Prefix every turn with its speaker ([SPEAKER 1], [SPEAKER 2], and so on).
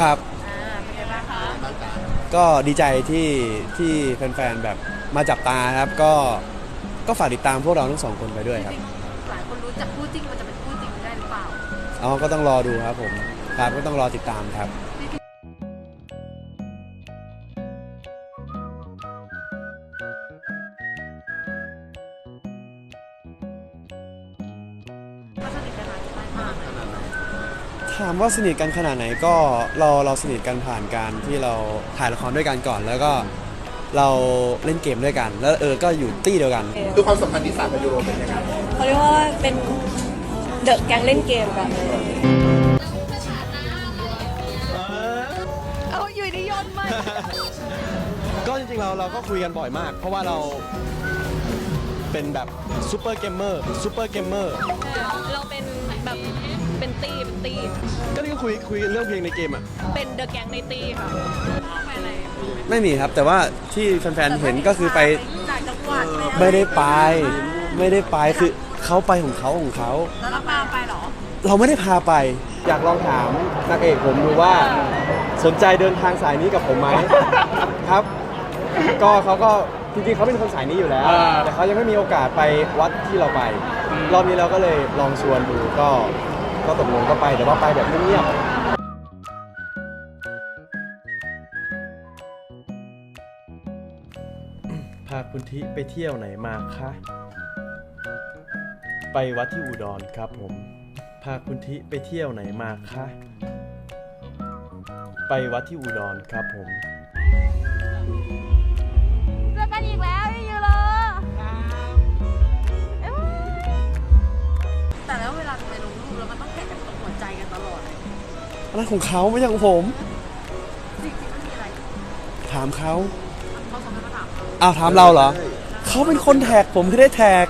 [SPEAKER 1] ครับ
[SPEAKER 2] อ่าเป็นไงบ้างคะ
[SPEAKER 3] บ้างจ้า
[SPEAKER 1] ก็ดีใจที่ที่แฟนๆแบบมาจับตาครับ ก็ก็ฝากติดตามพวกเราทั้งสองคนไปด้วยครับ
[SPEAKER 2] จริงๆหลายคนรู้จักคู่จริงมันจะเป็นคู่จริงได้หรือเปล่า
[SPEAKER 1] อ๋อ ก็ต้องรอดูครับผม ครับ ก็ต้องรอติดตามครับ ถามว่าสนิทกันขนาดไหนก็เราเราสนิทกันผ่านการที่เราถ่ายละครด้วยกันก่อน แล้วก็เราเล่นเกมด้วยกัน แล้วเออก็อยู่ตี้เดียวกัน
[SPEAKER 3] คือความสัมพันธ์ที่สามกับยูโรเป็นยังไง
[SPEAKER 4] เขาเรียกว่าเป็นเดอะแก๊งเล่นเกมกัน
[SPEAKER 2] เอาอยู่ดีโยนมา
[SPEAKER 1] ก็จริงๆเราเราก็คุยกันบ่อยมาก เพราะว่าเราเป็นแบบซูเปอร์เกมเมอร์ซูเปอร์เกมเมอร์
[SPEAKER 4] เราเป็นแบบ เป็นตีเป็นตี
[SPEAKER 1] ก็นี่ก็คุยคุยเรื่องเพลงในเกมอะ
[SPEAKER 4] เป็นเดอะแก๊งในตีค่ะ
[SPEAKER 2] ไปอะไร
[SPEAKER 1] ไม่มีครับ แต่ว่าที่แฟนๆเห็นก็คือไป
[SPEAKER 2] ต่างจังหวัดเลย
[SPEAKER 1] ไม่ได้ไป ไม่ได้ไปคือเขาไปของเขาของเขา
[SPEAKER 2] แล้วเราพาไปเหรอ
[SPEAKER 1] เราไม่ได้พาไป อยากลองถามนางเอกผมดูว่าสนใจเดินทางสายนี้กับผมไหม ครับ ก็เขาก็จริงๆเขาเป็นคนสายนี้อยู่แล้วแต่เขายังไม่มีโอกาสไปวัดที่เราไป รอบนี้เราก็เลยลองชวนดูก็ ก็ตกลงก็ไปแต่ว่าไปแบบเงียบๆพาคุณทิไปเที่ยวไหนมาคะไปวัดที่อุดรครับผม พาคุณทิไปเที่ยวไหนมาคะไปวัดที่อุดรครับผม อะไรของเขาไม่ใช่ของผม
[SPEAKER 2] จริงๆมันมีอะไร
[SPEAKER 1] ถามเขา
[SPEAKER 2] เขาสองคนมาถามเรา
[SPEAKER 1] อ้าวถามเราเหรอ เขาเป็นคนแท็กผมที่ได้แท็ก